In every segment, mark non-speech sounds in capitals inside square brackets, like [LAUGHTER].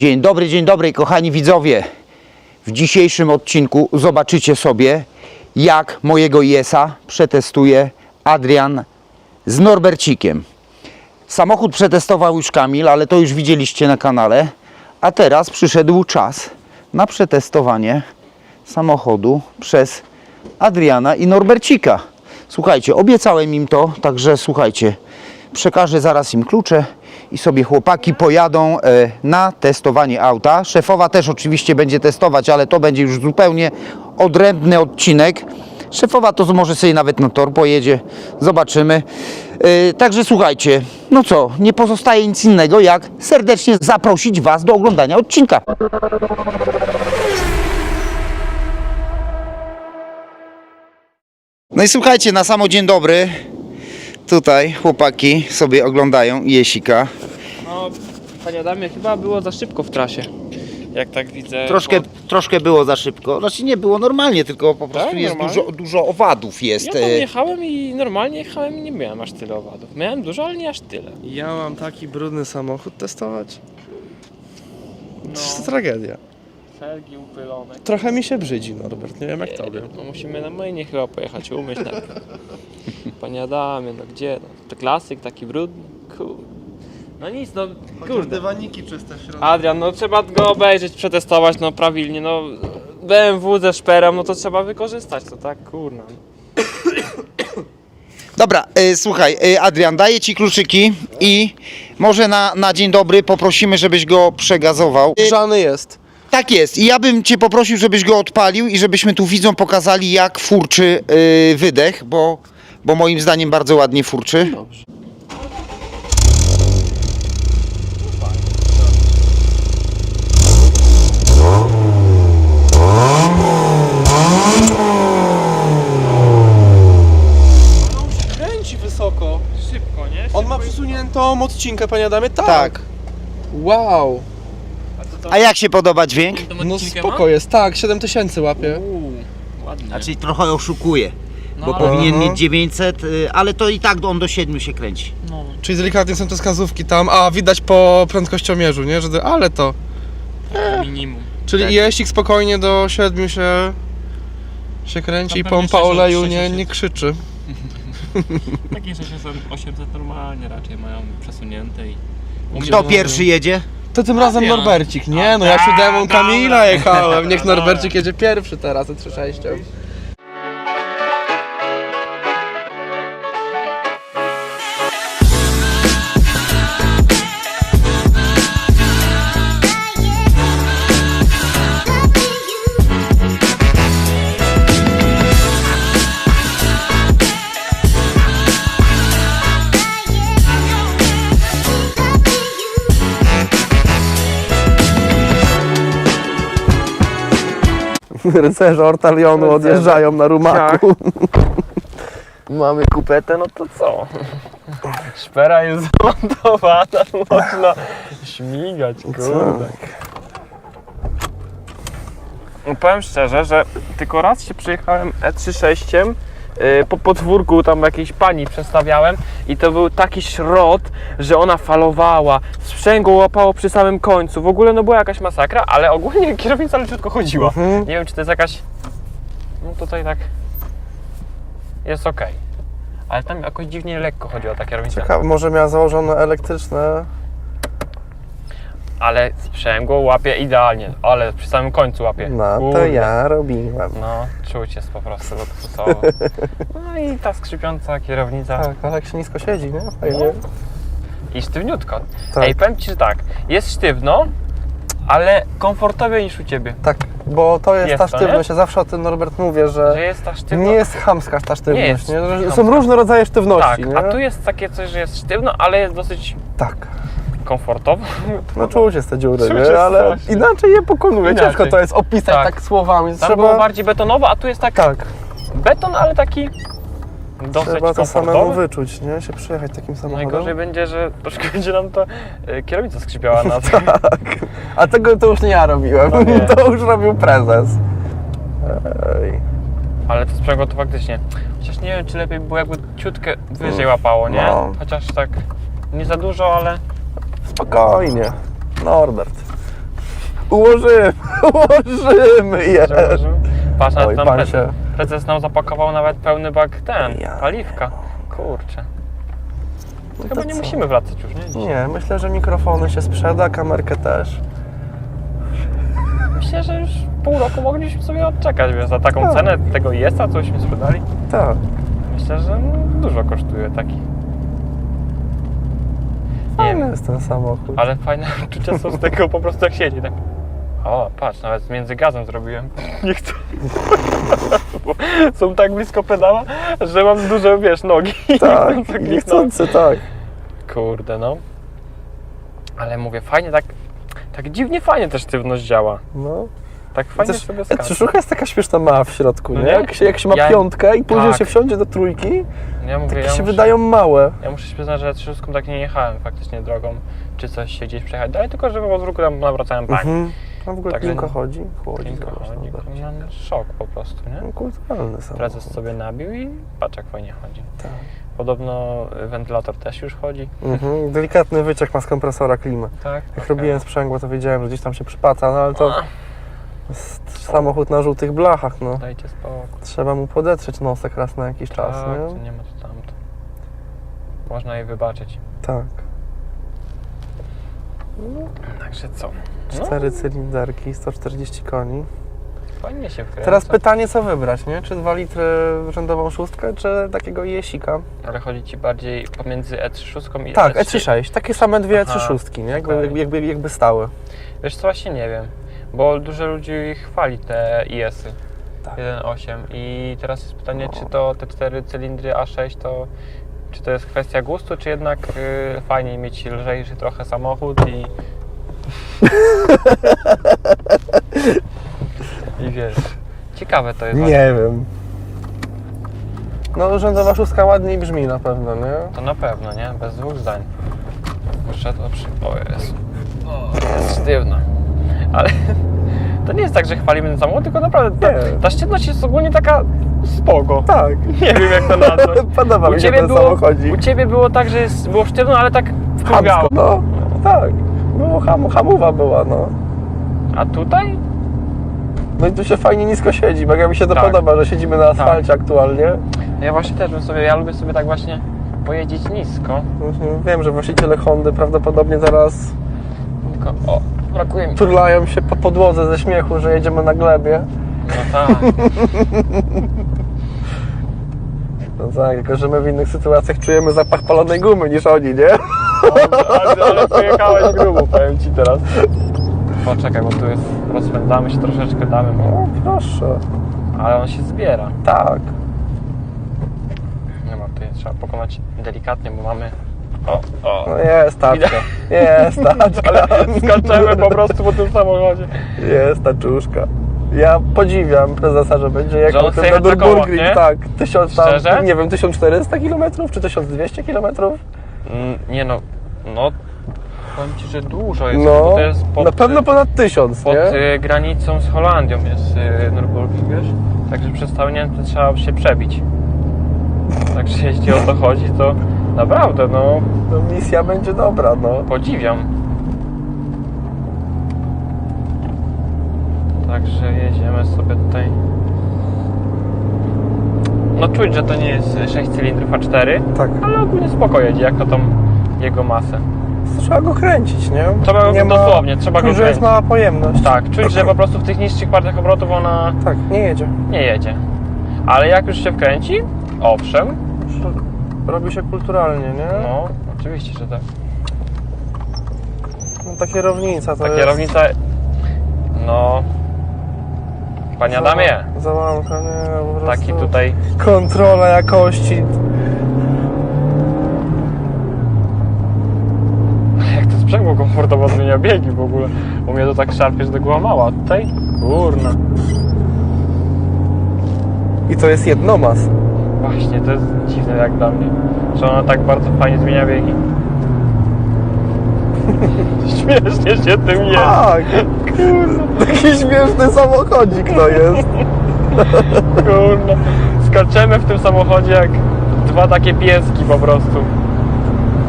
Dzień dobry, dzień dobry, kochani widzowie. W dzisiejszym odcinku zobaczycie sobie, jak mojego Jesa przetestuje Adrian z Norbercikiem. Samochód przetestował już Kamil, ale to już widzieliście na kanale. A teraz przyszedł czas na przetestowanie samochodu przez Adriana i Norbercika. Słuchajcie, obiecałem im to, także słuchajcie, przekażę zaraz im klucze i sobie chłopaki pojadą e, na testowanie auta. Szefowa też oczywiście będzie testować, ale to będzie już zupełnie odrębny odcinek. Szefowa to może sobie nawet na tor pojedzie, zobaczymy. E, Także słuchajcie, no co, nie pozostaje nic innego jak serdecznie zaprosić Was do oglądania odcinka. No i słuchajcie, na samo dzień dobry. Tutaj chłopaki sobie oglądają Jesika. No, panie Adamie, chyba było za szybko w trasie. Jak tak widzę. Troszkę, bo troszkę było za szybko. Znaczy nie było normalnie, tylko po prostu Tak? jest Normalnie? dużo, dużo owadów jest. Ja tam e, jechałem i normalnie jechałem i nie miałem aż tyle owadów. Miałem dużo, ale nie aż tyle. Ja mam taki brudny samochód testować. No, To tragedia. Felgi upylone. Trochę mi się brzydzi, Norbert. Nie wiem jak tobie. No musimy na myjnie chyba pojechać, umyć najpierw. [LAUGHS] Panie Adamie, no gdzie? No, to klasyk taki brudny. Kurde. No nic, no kurde. dywaniki czyste w środku. Adrian, no trzeba go obejrzeć, przetestować, no prawilnie, no BMW ze szperem, no to trzeba wykorzystać to, tak? Kurna. [COUGHS] Dobra, e, słuchaj, e, Adrian, daję Ci kluczyki i może na, na dzień dobry poprosimy, żebyś go przegazował. E, Grzany jest. Tak jest. I ja bym Cię poprosił, żebyś go odpalił i żebyśmy tu widzom pokazali, jak furczy e, wydech, bo, bo moim zdaniem bardzo ładnie furczy. Dobrze. On się kręci wysoko. Szybko, nie? On ma przesuniętą odcinkę, panie Adamie? Tak. Tak. Wow. A, A jak się podoba dźwięk? No spoko jest, tak, 7000 ma? łapie. Uuu, ładnie. Znaczy trochę oszukuje, no, bo ale- powinien Aha. mieć 900, y, ale to i tak on do 7 się kręci. No. Czyli delikatnie są te wskazówki tam, a widać po prędkościomierzu, nie? Że, ale to. minimum. Czyli Tak. jeździk spokojnie do 7 się, się kręci i pompa 600, oleju nie, 600. nie krzyczy. Takie 600, 800 normalnie raczej mają przesunięte i... Kto pierwszy jedzie? To tym razem Adrian. Norbercik, nie? No ja A, siódemą. Kamila jechałem, niech. Norbercik jedzie pierwszy teraz, te 3-6. [LAUGHS] Rycerze Ortalionu odjeżdżają na rumaku. [LAUGHS] Mamy kupetę, no to co? Szpera jest zamontowana, [LAUGHS] można śmigać, kurde. No powiem szczerze, że tylko raz się przyjechałem E36 yy, po podwórku tam jakiejś pani przestawiałem i to był taki środ, że ona falowała, sprzęgło łapało przy samym końcu, w ogóle no była jakaś masakra, ale ogólnie [LAUGHS] kierownica leciutko chodziła. Mhm. Nie wiem czy to jest jakaś, no tutaj tak jest ok. Ale tam jakoś dziwnie lekko chodziła ta kierownica. Ciekawe, może miała założone elektryczne. Ale sprzęgło łapie idealnie, ale przy samym końcu łapie. No to Kurde. ja robiłem. No, czuć jest po prostu luksusowo. [LAUGHS] No i ta skrzypiąca kierownica. Tak, ale jak się nisko siedzi, nie? Fajnie. I sztywniutko. Tak. Ej, powiem Ci, że tak, jest sztywno, ale komfortowiej niż u Ciebie. Tak, bo to jest, Jest ta to, sztywność. Ja zawsze o tym Norbert mówię, że Że jest ta sztywno. nie jest chamska ta sztywność. Nie jest Nie Że chamska. Są różne rodzaje sztywności, Tak, nie? a tu jest takie coś, że jest sztywno, ale jest dosyć Tak. Komfortowo. No czuć jest te dziury, Czuć nie? jest ale właśnie. inaczej je pokonuje. Inaczej. Ciężko to jest opisać Tak. tak, słowami. Tam Trzeba, było bardziej betonowo, a tu jest tak tak, beton, ale taki dosyć trzeba to samemu komfortowy. wyczuć, nie? Się przyjechać takim samochodem. Najgorzej będzie, że troszkę [LAUGHS] będzie nam to e, kierownica skrzypiała na [LAUGHS] to. Tak. A tego to już nie ja robiłem. No nie. [LAUGHS] To już robił prezes. Ej. Ale to sprzęgło to faktycznie. Chociaż nie wiem, czy lepiej by było jakby ciutkę wyżej łapało, nie? No. Chociaż tak nie za dużo, ale Spokojnie. Norbert. Ułożymy, [LAUGHS] ułożymy je. Przełożymy. Patrz, Oj, tam pan prezes, się- prezes nam zapakował nawet pełny bak ten, Ja paliwka. Kurczę. To chyba to nie co? musimy wracać już, nie? Nie, myślę, że mikrofony się sprzeda, kamerkę też. Myślę, że już pół roku mogliśmy sobie odczekać, wiesz, za taką Tak. cenę tego jesta, cośmy sprzedali. Tak. Myślę, że no, dużo kosztuje taki. Nie Fajny jest ten samochód. ale fajne [LAUGHS] uczucia są z tego po prostu jak siedzi, tak. O, patrz, nawet między gazem zrobiłem. [LAUGHS] Nie chcę. [LAUGHS] Są tak blisko pedała, że mam duże, wiesz, nogi. Tak, Tak niechcący, tak. Kurde, no. Ale mówię, fajnie tak, tak dziwnie fajnie ta sztywność działa. No. Tak fajnie Też, sobie skacze. Trzyszówka jest taka śmieszna mała w środku, No nie? nie? Jak się, jak się ma Ja- piątkę i później tak. się wsiądzie do trójki, Ja mówię, takie ja się muszę, wydają małe. Ja muszę się przyznać, że trzuską tak nie jechałem faktycznie drogą, czy coś się gdzieś przejechać dalej, tylko że po dróg tam nawracałem pani. Mhm. A w ogóle Także- Klimko chodzi? Chłodzi. Klinko chodzi, zobacz. no, szok po prostu, nie? No, kulturalny samochód. Prezes sobie nabił i patrz jak fajnie chodzi. Tak. Podobno wentylator też już chodzi. Mhm. Delikatny wyciek ma z kompresora klimy. Tak. Jak robiłem sprzęgło, to wiedziałem, że gdzieś tam się przypaca, no ale to jest samochód na żółtych blachach, no. Dajcie spokój. Trzeba mu podetrzeć nosek raz na jakiś czas, tak, to nie? nie ma co tamto. Można jej wybaczyć. Tak. Także co? No, Cztery cylinderki, 140 koni. fajnie się wkręca. Teraz pytanie, co wybrać, nie? Czy 2 litry rzędową szóstkę, czy takiego jesika? Ale chodzi ci bardziej pomiędzy E36 i Tak, E3. E36. Takie same dwie Aha, E36, nie? Jakby, okej. jakby, jakby, jakby stały. Wiesz co, właśnie nie wiem, bo dużo ludzi chwali te IS-y. Tak. 1.8 i teraz jest pytanie, No. czy to te cztery cylindry A6 to czy to jest kwestia gustu, czy jednak y, fajniej mieć lżejszy trochę samochód i [LAUGHS] i wiesz, ciekawe to jest. właśnie. wiem. No, rzędowa szóstka ładniej brzmi na pewno, nie? To na pewno, nie? Bez dwóch zdań. Muszę to przy... O jest. O, jest sztywno. Ale [LAUGHS] to nie jest tak, że chwalimy ten samochód, tylko naprawdę ta, Nie. ta sztywność jest ogólnie taka spoko. Tak. [LAUGHS] Nie wiem jak to nazwać. [LAUGHS] Podoba U mi się ten było, samochodzik. u ciebie było tak, że jest, było sztywno, ale tak. Chamsko, no. Tak. No, ham, hamowa była, no. A tutaj? No i tu się fajnie nisko siedzi, bo jak mi się to Tak. podoba, że siedzimy na asfalcie aktualnie. Ja właśnie też bym sobie, ja lubię sobie tak właśnie pojeździć nisko. Mhm. Wiem, że właściciele Hondy prawdopodobnie teraz Tylko, o, brakuje mi. turlają się po podłodze ze śmiechu, że jedziemy na glebie. No tak. [LAUGHS] No tak, tylko że my w innych sytuacjach czujemy zapach palonej gumy niż oni, nie? ale, ale pojechałeś grubo, powiem ci teraz. Poczekaj, bo tu jest, rozpędzamy się troszeczkę, damy mu, O, proszę. ale on się zbiera. Tak. Nie ma, tutaj trzeba pokonać delikatnie, bo mamy... O, o. No jest taczka. Widać. Jest taczka. Ale skaczemy po prostu po tym samochodzie. Jest taczuszka. Ja podziwiam prezesa, że będzie jechał on na Nürburgring. nie? Tak, tysiąc tam, Szczerze? nie wiem, 1400 km czy 1200 km? Mm, Nie no, no... Powiem ci, że dużo jest, No, to jest pod, na pewno ponad 1000, pod nie? y, granicą z Holandią jest y, Nürburgring, wiesz? Także przez cały Niemcy trzeba się przebić. Także jeśli o to chodzi, to naprawdę, no, No, misja będzie dobra, no. podziwiam. Także jedziemy sobie tutaj. No czuć, że to nie jest 6 cylindrów A4, Tak. ale ogólnie spoko jedzie, jak to tą jego masę. Trzeba go kręcić, nie? Trzeba go nie dosłownie, trzeba go że jest kręcić. mała pojemność. Tak, czuć, że [CLEARS THROAT] po prostu w tych niższych partiach obrotów ona Tak, nie jedzie. nie jedzie. Ale jak już się wkręci, owszem, Robi się kulturalnie, nie? no oczywiście, że tak. No, ta kierownica to Ta jest... kierownica, no, panie Adamie, Załamka, nie, po prostu... taki tutaj Kontrola jakości. [LAUGHS] Jak to sprzęgło komfortowo zmienia biegi w ogóle. U mnie to tak szarpie, że to była mała. Tutaj? Kurna. I to jest jednomas. Właśnie, to jest dziwne jak dla mnie. Że ona tak bardzo fajnie zmienia biegi. [LAUGHS] Śmiesznie się tym jest. Tak! Kurde, taki śmieszny samochodzik to jest. [LAUGHS] Kurna. Skaczemy w tym samochodzie jak dwa takie pieski po prostu.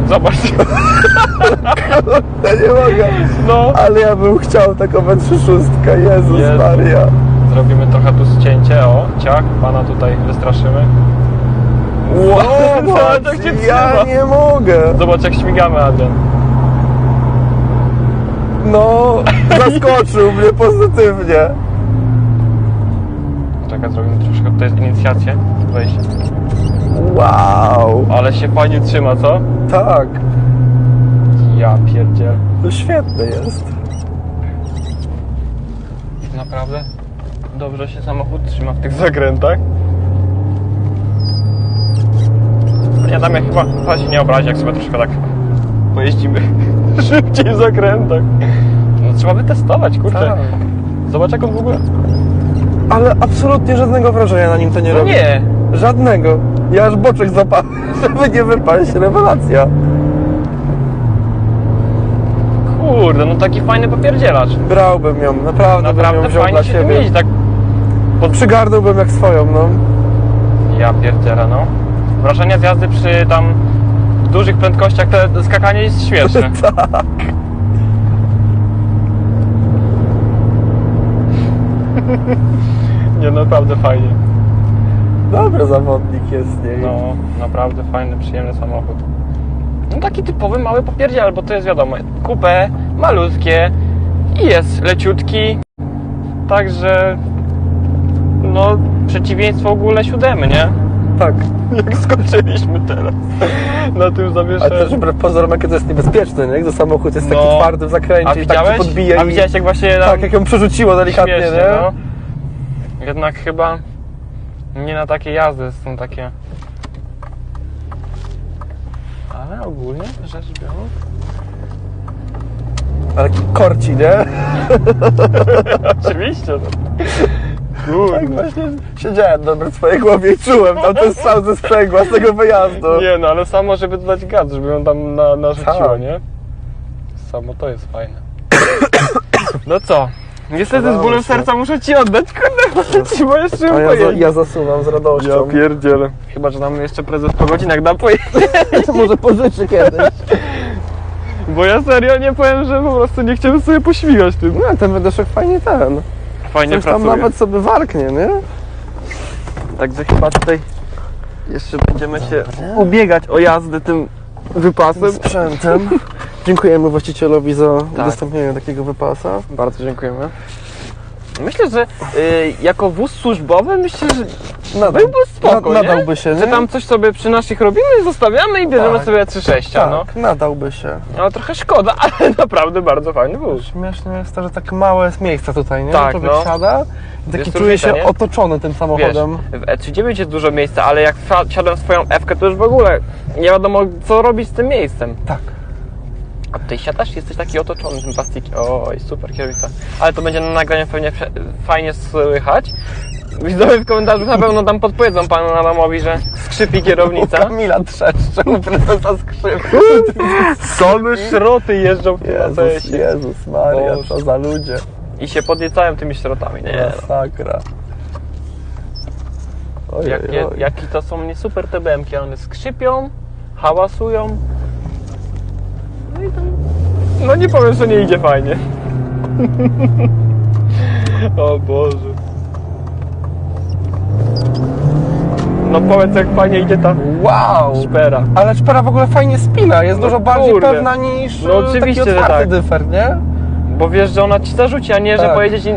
Zobacz. Ja nie mogę. No. Ale ja bym chciał taką W36, Jezus Jezu. Maria. Zrobimy trochę tu cięcie, o, ciach, pana tutaj wystraszymy. Wow, Zobacz, tak cię ja trzyma. nie mogę. Zobacz jak śmigamy, Adrian. No, [LAUGHS] zaskoczył mnie pozytywnie. Czekaj, zrobimy troszkę tutaj inicjację. Wejście. Wow. Ale się fajnie trzyma, co? Tak, Ja pierdziel. to świetny jest. Naprawdę? Dobrze się samochód trzyma w tych zakrętach. Nie tam ja chyba, chyba się nie obrazi, jak sobie troszkę tak pojeździmy [LAUGHS] szybciej w zakrętach. No trzeba by testować, kurczę. Tak. Zobacz jak on w ogóle... Ale absolutnie żadnego wrażenia na nim to nie No robi. nie! Żadnego. Ja aż boczek zapałem, [LAUGHS] żeby nie wypaść. Rewelacja. Kurde, no taki fajny papierdzielacz. Brałbym ją, naprawdę, bym ją Naprawdę wziął fajnie dla się tym siebie. jeździ, tak... Przygarnąłbym jak swoją, no. Ja pierdzielę, no. Wrażenia z jazdy przy tam dużych prędkościach, to skakanie jest śmieszne. [LAUGHS] Tak. [LAUGHS] Nie, naprawdę fajnie. Dobry zawodnik jest jej. No, naprawdę fajny, przyjemny samochód. No taki typowy mały popierdziel, bo to jest wiadomo, kupę, malutkie i jest leciutki. Także no przeciwieństwo w ogóle siódemy, nie? Tak. [LAUGHS] Jak skoczyliśmy teraz na tym zawieszeniu. też wbrew pozorom, jakie to jest niebezpieczne, nie? Gdy samochód jest taki No. twardy w zakręcie A i tak widziałeś? podbija A i... widziałeś jak właśnie tam Tak, jak ją przerzuciło delikatnie, śmiesznie, nie? no. Jednak chyba nie na takie jazdy są takie. Ale ogólnie rzecz biorąc. Ale korci, nie? [LAUGHS] Oczywiście. No. Tak Kurde. właśnie siedziałem dobrze w swojej głowie i czułem tam ten strzał ze sprzęgła z tego wyjazdu. Nie no, ale samo, żeby dodać gaz, żeby ją tam na, narzuciło, Tak. nie? Samo to jest fajne. [COUGHS] No co? Niestety z bólem serca muszę ci oddać, kurde, muszę ci, bo jeszcze A ja, za, ja zasuwam z radością. Ja pierdzielę. Chyba, że nam jeszcze prezes po godzinach da pojeździć. [LAUGHS] to może pożyczy kiedyś. Bo ja serio nie powiem, że po prostu nie chciałem sobie pośmigać tym. No, ten wydeszek fajnie ten. Fajnie Coś tam pracuje. nawet sobie warknie, nie? Także chyba tutaj jeszcze będziemy się ubiegać o jazdę tym wypasem. Sprzętem. Dziękujemy właścicielowi za Tak. udostępnienie takiego wypasa. Bardzo dziękujemy. Myślę, że y, jako wóz służbowy myślę, że Byłby spoko, na- nie? nadałby się, nie? Że tam coś sobie przy naszych robimy, zostawiamy i bierzemy Tak. sobie 3.6, tak, no. nadałby się. No trochę szkoda, [LAUGHS] ale naprawdę bardzo fajny wóz. Śmieszne jest to, że tak małe jest miejsca tutaj, nie? Tak, Człowiek no. siada i taki Jest czuje różnica, się nie? otoczony tym Wiesz, samochodem. w E39 jest dużo miejsca, ale jak wsia- wsiadłem w swoją F-kę, to już w ogóle nie wiadomo co robić z tym miejscem. Tak. A tutaj siadasz, jesteś taki otoczony tym plastikiem. Oj, super kierownica. Ale to będzie na nagraniu pewnie prze- fajnie słychać. Widzowie w komentarzu na pewno tam podpowiedzą panu Adamowi, że skrzypi kierownica. Kamila trzeszczy u prezesa skrzypki. Same szroty jeżdżą w tym Jezus. Jezus Maria, Boże. co za ludzie. I się podniecają tymi szrotami. Nie, no. Masakra. Ojej, Jakie, oj. jaki to są nie super te BMki, one skrzypią, hałasują. No i tam... No nie powiem, że nie idzie fajnie. [LAUGHS] o Boże. No powiedz jak fajnie idzie ta Wow! szpera. Ale szpera w ogóle fajnie spina, jest No dużo bardziej kurde. pewna niż No e, oczywiście, taki że otwarty tak. dyfer, nie? Bo wiesz, że ona ci zarzuci, a nie, że Tak. pojedzie ci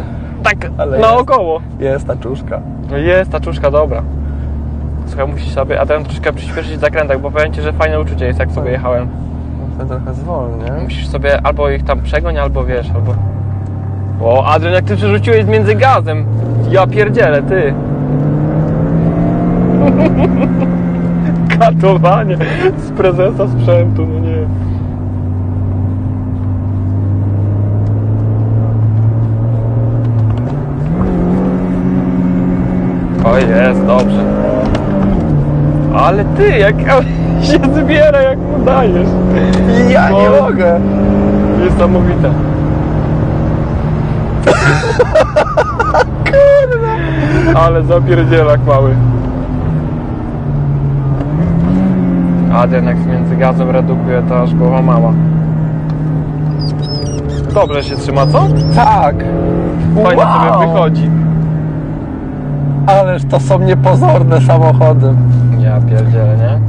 tak Ale naokoło. Jest ta czuszka. No jest, ta czuszka dobra. Słuchaj, musisz sobie, a ten troszkę przyspieszyć w zakrętach, bo powiem ci, że fajne uczucie jest jak sobie jechałem. To trochę zwolnię. Musisz sobie albo ich tam przegoń, albo wiesz, albo... O, Adrian, jak ty przerzuciłeś między gazem. Ja pierdzielę, ty. [LAUGHS] Katowanie z prezesa sprzętu, no nie. O, jest, dobrze. Ale ty, jak [LAUGHS] się zbiera, jak mu dajesz. Ja nie No. mogę! Niesamowite. [LAUGHS] Ale zapierdzielak mały. Adrian jak między gazem redukuje, to aż głowa mała. Dobrze się trzyma, co? Tak! Fajnie Wow! sobie wychodzi. Ależ to są niepozorne samochody. Ja pierdzielę, nie?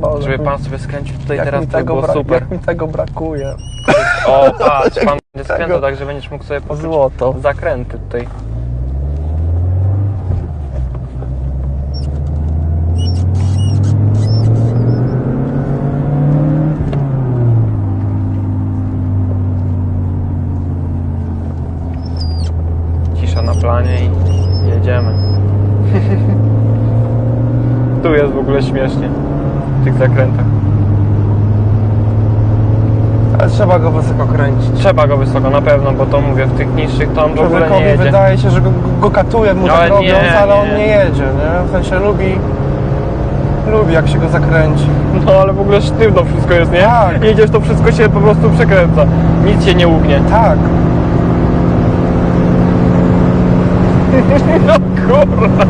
Boże, Żeby pan sobie skręcił tutaj jak teraz, mi to było super. Jak mi tego brakuje. O, patrz, pan [LAUGHS] będzie skręcał, tak że będziesz mógł sobie poczuć Złoto. zakręty tutaj. Cisza na planie i jedziemy. tu jest śmiesznie. W tych zakrętach. Ale trzeba go wysoko kręcić. Trzeba go wysoko na pewno, bo to mówię, w tych niższych to on w ogóle nie Człowiekowi jedzie. wydaje się, że go, go katuje mu Ale tak robiąc, nie, ale on nie. nie jedzie, nie? W sensie lubi, lubi jak się go zakręci. No ale w ogóle sztywno wszystko jest, nie? Tak. Jedziesz, to wszystko się po prostu przekręca. Nic się nie ugnie. Tak, [LAUGHS] No kurwa,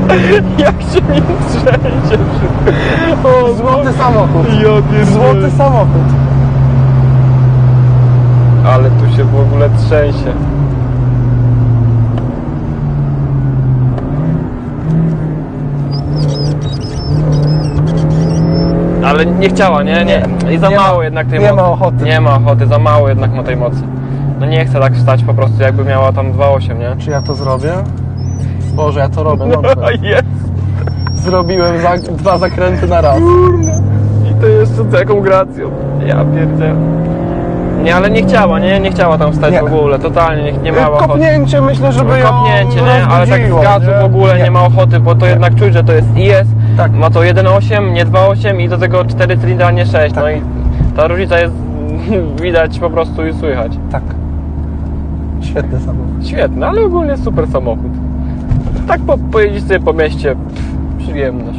jak się nie trzęsie wszystko. O, złoty samochód. Pierdolę. Złoty samochód. Ale tu się w ogóle trzęsie. Ale nie chciała, nie? Nie. I za Nie ma- mało jednak tej nie mocy. ma ochoty. Nie ma ochoty, za mało jednak ma tej mocy. No nie chce tak wstać po prostu, jakby miała tam 2,8, nie? Czy ja to zrobię? Boże, ja to robię, dobrze. [LAUGHS] jest. Zrobiłem za, dwa zakręty na raz. I to jeszcze z taką gracją. Ja pierdzielę. Nie, ale nie chciała, nie? Nie chciała tam wstać Nie. w ogóle, totalnie, nie, nie miała ochoty. Kopnięcie myślę, żeby ją Kopnięcie, nie? Ale tak z gazu w ogóle nie, ma ochoty, bo to jednak czuć, że to jest IS. Tak. Ma to 1.8, nie 2.8 i do tego 4 cylindra, nie 6. No Tak. i ta różnica jest [LAUGHS] widać po prostu i słychać. Tak. Świetny samochód. Świetny, ale ogólnie super samochód. Tak po, pojeździć sobie po mieście, pff, przyjemność.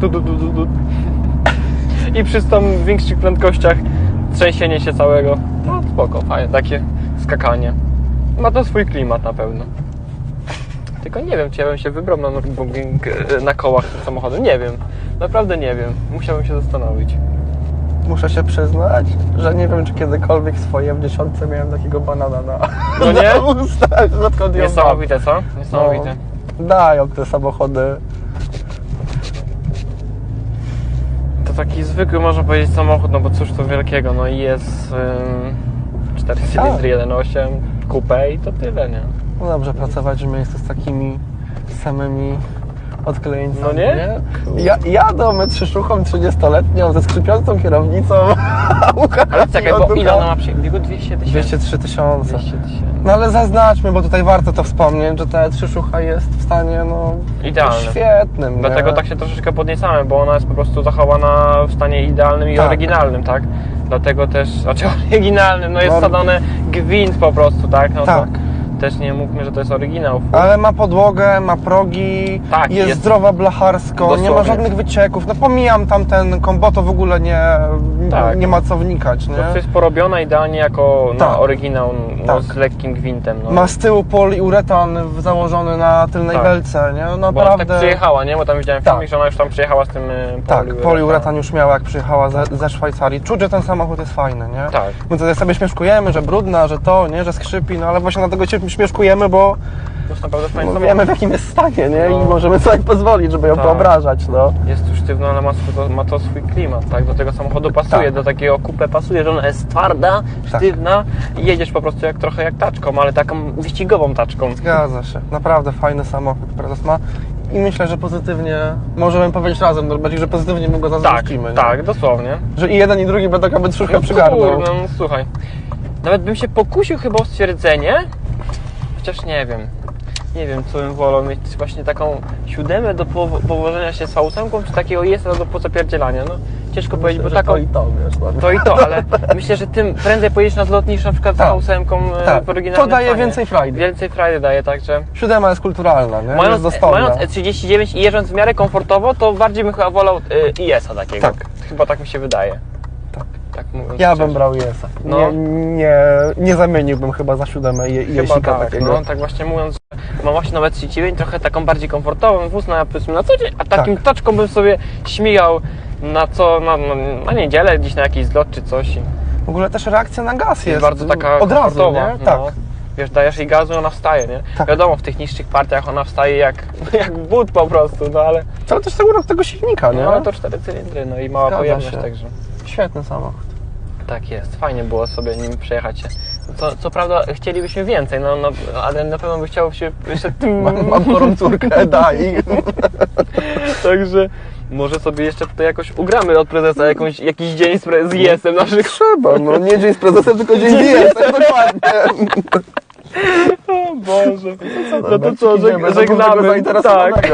Du, du, du, du, du. I przy tam większych prędkościach trzęsienie się całego. No spoko, fajne, takie skakanie. Ma to swój klimat na pewno. Tylko nie wiem, czy ja bym się wybrał na na kołach tym samochodem. Nie wiem. Naprawdę nie wiem. Musiałbym się zastanowić. Muszę się przyznać, że nie wiem, czy kiedykolwiek swoje w dziesiątce miałem takiego banana na, No [LAUGHS] nie? na ustach, odkąd ją mam. Niesamowite, co? Niesamowite. No, dają te samochody. To taki zwykły, można powiedzieć, samochód, no bo cóż to wielkiego, no i jest ym, 4 cylindry, 1.8, coupe i to tyle, nie? No dobrze pracować w miejscu z takimi samymi odklejeńcami, No nie? Ja, jadą my trzyszuchą 30-letnią ze skrzypiącą kierownicą, [LAUGHS] Ale czekaj, bo ile ona ma przebiegu? 200 tysięcy? 203 tysiące. 200 tysięcy. No ale zaznaczmy, bo tutaj warto to wspomnieć, że ta trzyszucha jest w stanie, no... Idealnym. Świetnym, Dlatego nie? tak się troszeczkę podniecamy, bo ona jest po prostu zachowana w stanie idealnym i Tak. oryginalnym, tak? Dlatego też, znaczy [LAUGHS] oryginalnym, no jest No, wsadzony gwint po prostu, tak? No Tak. to też nie mówmy, że to jest oryginał. Ale ma podłogę, ma progi, Tak, jest, jest- zdrowa blacharsko, nie ma Dosłownie. żadnych wycieków. No pomijam tam ten kombo, to w ogóle nie, Tak. nie ma co wnikać, nie? prostu jest porobiona idealnie jako na Tak. oryginał, no, Tak. z lekkim gwintem. No. Ma z tyłu poliuretan założony na tylnej Tak. belce, nie? No Bo tak naprawdę... przyjechała, nie? Bo tam widziałem Tak. filmik, że ona już tam przyjechała z tym y, tak, poliuretan. poliuretan już miała jak przyjechała ze, ze Szwajcarii. Czuć, że ten samochód jest fajny, nie? Tak. My tutaj sobie śmieszkujemy, że brudna, że to, nie? Że skrzypi, no ale właśnie dlatego się śmieszkujemy, bo naprawdę no, wiemy w jakim jest stanie, nie? No. I możemy sobie pozwolić, żeby ją Tak. wyobrażać, no. Jest tu sztywno, ale ma, ma to swój klimat, tak? Do tego samochodu pasuje, Tak. do takiego coupe pasuje, że ona jest twarda, Tak. sztywna i jedziesz po prostu jak trochę jak taczką, ale taką wyścigową taczką. Zgadza się. Naprawdę fajny samochód prezes ma. I myślę, że pozytywnie, możemy powiedzieć razem, Norbercik, że pozytywnie mu go Tak, zazdrościmy. nie? tak, dosłownie. Że i jeden i drugi będą jakby troszkę przygarnął. Kurde, no słuchaj. Nawet bym się pokusił chyba o stwierdzenie, chociaż nie wiem. Nie wiem, co bym wolał mieć właśnie taką siódemę do powo- powożenia się z ósemką, czy takiego jest do pozapierdzielania. No ciężko powiedzieć, bo taką... to i to, wiesz. To i to, ale [LAUGHS] myślę, że tym prędzej pojedziesz na zlotniczy na przykład Tak. za ósemką e, Tak. w oryginalnym To daje stanie. więcej frajdy. Więcej frajdy daje, także Siódema jest kulturalna, nie? jest mając, dostojna. mając E39 i jeżdżąc w miarę komfortowo, to bardziej bym chyba wolał y, IS-a takiego. Tak. Chyba tak mi się wydaje. Tak. Mówiąc Ja szczerze. bym brał Jesa. No. Nie, nie, nie zamieniłbym chyba za siódemę je, Chyba tak, takiego. no tak właśnie mówiąc, że mam właśnie nawet 39, trochę taką bardziej komfortową wóz na, na co dzień, a takim Tak. taczką bym sobie śmigał na co, na, na, na niedzielę, gdzieś na jakiś zlot czy coś. W ogóle też reakcja na gaz jest, jest bardzo taka od razu, nie? no. Tak. Wiesz, dajesz jej gazu i ona wstaje, nie? Tak. Wiadomo, w tych niższych partiach ona wstaje jak, [LAUGHS] jak but po prostu, no ale, Ale też tego, tego silnika, nie? no, ale to cztery cylindry, no i mała Zgadza pojemność, się. także. Świetny samochód. Tak jest, fajnie było sobie nim przejechać się. Co, co prawda chcielibyśmy więcej, no, no, ale na pewno by chciał się jeszcze [LAUGHS] tym Mam, mam chorą córkę, daj. [LAUGHS] Także może sobie jeszcze tutaj jakoś ugramy od prezesa jakąś, jakiś dzień z, pre- z jesem na przykład. Trzeba, no nie dzień z prezesem, tylko dzień z jestem, dokładnie. [LAUGHS] O Boże. No to Dobra, co, idziemy do żeg- żegnamy. Tak.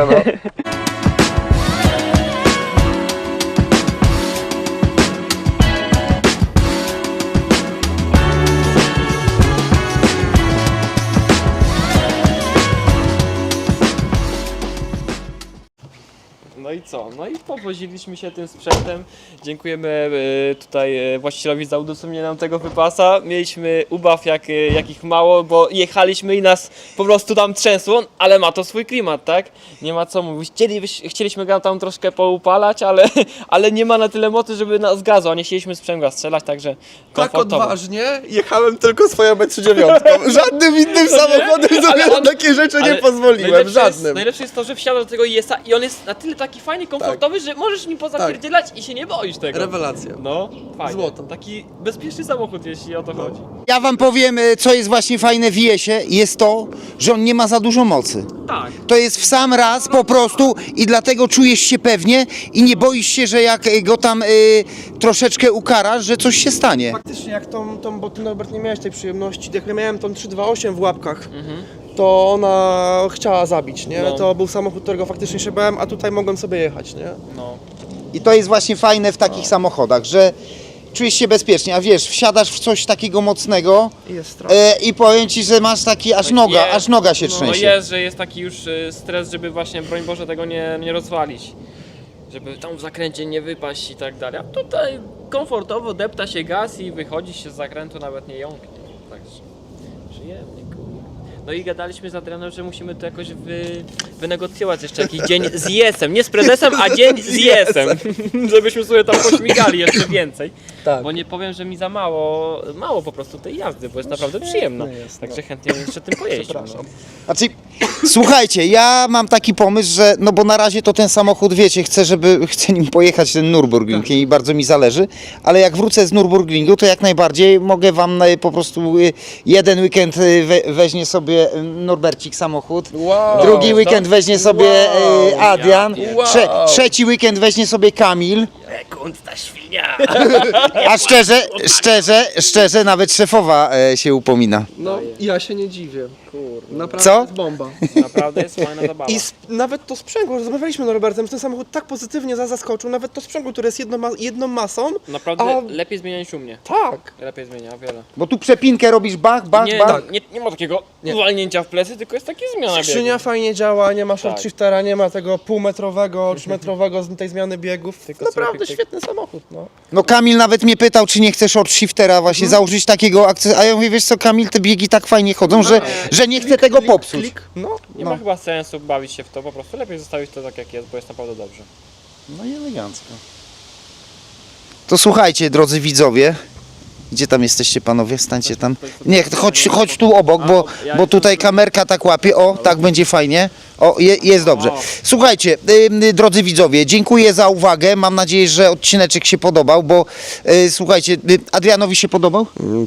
Co? No i powoziliśmy się tym sprzętem. Dziękujemy e, tutaj e, właścicielowi za udostępnienie nam tego wypasa. Mieliśmy ubaw jak, e, jakich mało, bo jechaliśmy i nas po prostu tam trzęsło, ale ma to swój klimat, tak? Nie ma co mówić. Chcieli, chcieliśmy go tam troszkę poupalać, ale, [LAUGHS] ale nie ma na tyle mocy, żeby nas gazu, a nie chcieliśmy sprzęgła strzelać, także Tak komfortowo. odważnie jechałem tylko swoją B39. [LAUGHS] Żadnym innym samochodem ale sobie on- na takie rzeczy nie Ale pozwoliłem, najlepsze Jest, żadnym. najlepsze jest to, że wsiadasz do tego IS-a i on jest na tyle taki fajny, komfortowy, że możesz nim pozapierdzielać i się nie boisz tego. Rewelacja. No, fajnie. Złoto. Taki bezpieczny samochód, jeśli o to chodzi. Ja wam powiem, y, co jest właśnie fajne w IS-ie, jest to, że on nie ma za dużo mocy. Tak. To jest w sam raz po prostu i dlatego czujesz się pewnie i nie boisz się, że jak y, go tam y, troszeczkę ukarasz, że coś się stanie. Faktycznie jak tą, tą, bo ty Norbert nie miałeś tej przyjemności, jak ja miałem tą 328 w łapkach, to ona chciała zabić, nie? No. To był samochód, którego faktycznie się bałem, a tutaj mogłem sobie jechać, nie? No. I to jest właśnie fajne w takich samochodach, że czujesz się bezpiecznie, a wiesz, wsiadasz w coś takiego mocnego I jest strach. e, i powiem ci, że masz taki aż No noga, jest. aż noga się No trzęsie. jest, że jest taki już y, stres, żeby właśnie, broń Boże, tego nie, nie rozwalić. Żeby tam w zakręcie nie wypaść i tak dalej. A tutaj komfortowo depta się gaz i wychodzi się z zakrętu, nawet nie jąknie. Także przyjemnie. No i gadaliśmy z Adrianem, że musimy to jakoś wy, wynegocjować jeszcze jakiś dzień z jesem. Nie z prezesem, a dzień z jesem. [LAUGHS] Żebyśmy sobie tam pośmigali jeszcze więcej. Tak. Bo nie powiem, że mi za mało, mało po prostu tej jazdy, bo jest naprawdę przyjemna. jest, Także chętnie jeszcze tym pojeździć. Przepraszam. Znaczy, słuchajcie, ja mam taki pomysł, że no bo na razie to ten samochód, wiecie, chcę, żeby, chcę nim pojechać ten Nürburgring Tak. i bardzo mi zależy, ale jak wrócę z Nürburgringu, to jak najbardziej mogę wam e, po prostu e, jeden weekend e, we, weźmie sobie e, Norbercik samochód, Wow. drugi weekend weźmie sobie e. Adrian, trze, trzeci weekend weźmie sobie Kamil, Sekund ta świnia! [LAUGHS] a szczerze, szczerze, szczerze nawet szefowa e, się upomina. No, ja się nie dziwię. Naprawdę Co? jest bomba. Naprawdę jest fajna zabawa. I sp- nawet to sprzęgło, rozmawialiśmy z Norbertem, że ten samochód tak pozytywnie za zaskoczył, nawet to sprzęgło, które jest jedną, ma- jedną masą, Naprawdę A- lepiej zmienia niż u mnie. tak. Lepiej zmienia, o wiele. Bo tu przepinkę robisz bach, bach, Nie, bach. nie, nie ma takiego uwalnięcia w plecy, tylko jest takie zmiana Skrzynia biegu. fajnie działa, nie ma short Tak. shiftera, nie ma tego półmetrowego, trzymetrowego z tej zmiany biegów. Tylko Naprawdę pyk. świetny samochód, no. No Kamil nawet mnie pytał, czy nie chcesz short shiftera właśnie Mhm. założyć takiego akces... A ja mówię, wiesz co Kamil, te biegi tak fajnie chodzą, że, że nie chcę tego popsuć. Klik, no, Nie no. ma chyba sensu bawić się w to, po prostu lepiej zostawić to tak jak jest, bo jest naprawdę dobrze. No i elegancko. To słuchajcie, drodzy widzowie. Gdzie tam jesteście panowie? Stańcie tam. Nie, chodź, chodź tu obok, bo, bo tutaj kamerka tak łapie. O, tak będzie fajnie. O, je, jest dobrze. Słuchajcie, ym, drodzy widzowie, dziękuję za uwagę. Mam nadzieję, że odcineczek się podobał, bo y, słuchajcie, y, Adrianowi się podobał?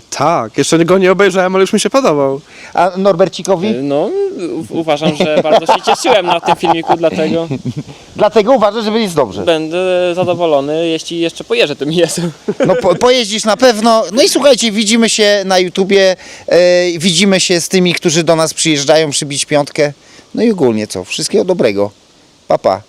Tak, jeszcze go nie obejrzałem, ale już mi się podobał. A Norbercikowi? No, u- uważam, że bardzo się cieszyłem na tym filmiku, dlatego [LAUGHS] Dlatego uważam, że jest dobrze. będę zadowolony, jeśli jeszcze pojeżdżę tym jesem. No po, pojeździsz na pewno. No i słuchajcie, widzimy się na YouTubie, e, widzimy się z tymi, którzy do nas przyjeżdżają przybić piątkę. No i ogólnie co, wszystkiego dobrego. Pa, pa.